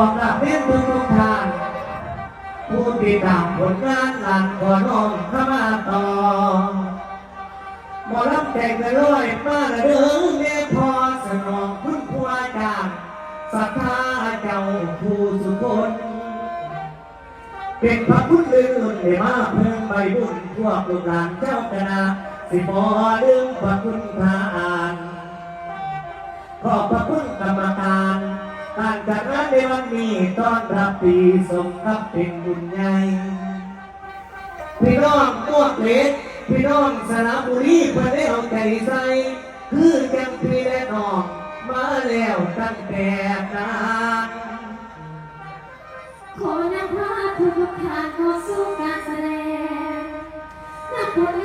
อบรับเพียงทุกทุกทางผู้ติดตามผลงานหลังก่อนน้องเข้ามาต่อหมอลำแต่งไปร้อยมาละเด้อแม่พอสนองคุณผู้อาจารย์ศรัทธาเจ้าผู้สุคนเป็นพระพุทธลื่นได้มาเพิ่มใบบุญพวกลูกหลานเจ้าคณะสิบอลืมพระคุณทา ต้อนรับปีสมกับเป็นบุญใหญ่พี่น้องตัวเล็กพี่น้องสระบุรีเพื่อได้เอาใจใส่คือแกมพี่และน้องมาแล้วตั้งแต่นานขอนำพาทุกทุกๆทางเข้าสู่การแสดงนักผล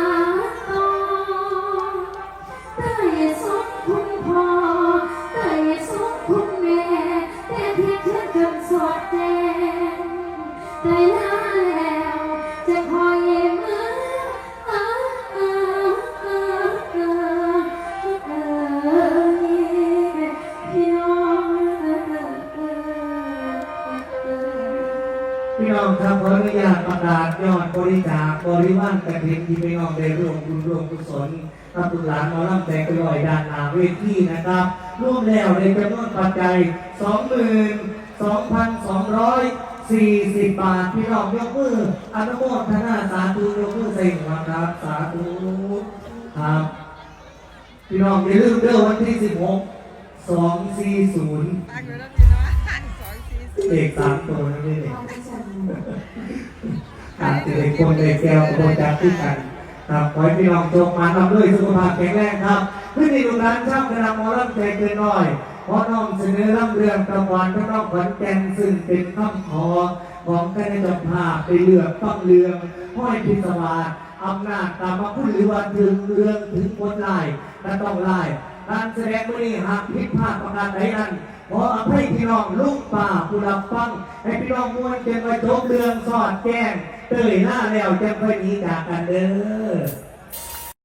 พี่น้องครับขออนุญาตประกาศยอดบริจาคบริวารกระถิ่นที่พี่น้องได้ร่วมบุญร่วมกุศลกับบุญหลานหมอลำแต่งไปลอยด้านหน้าเวทีนะครับรวมแล้วในจำนวนปัจจัย22,240 บาท พี่น้องยกมืออนุโมทนาสาธุยกมือเซ็งนะครับ สาธุครับพี่น้องอย่าลืมเด้อวันที่ 16 240ตั้งอยู่แล้วพี่น้องสองสี่สิบเลขสามตัวนั่นเองการติดคนในแก้วโคจรที่กันครับขอให้พี่น้องจงมาทำด้วยสุขภาพแข็งแรงครับขึ้นในดุร้นช่างกระนำมอลำใจเกินน้อยเพราะน้องเสนอลำเรื่องกระวานพระน้องขวัญแกนซึ่งเป็นคำขอของคณะเจ้าภาพไปเลือกต้องเลืองห้อยพิศวาสอำนาจตามมาพูดหรือว่าถึงเรื่องถึงคนไล่และต้องไล่ การแสดงมือนี้หากผิดพลาดประการใดนั้นขออภัยพี่น้องลูกป่าผู้รับฟังให้พี่น้องมวลเจงไปจบเรื่องสอดแจ้งเตยหน้าแล้วจะค่อยหนีจากกันเด้อ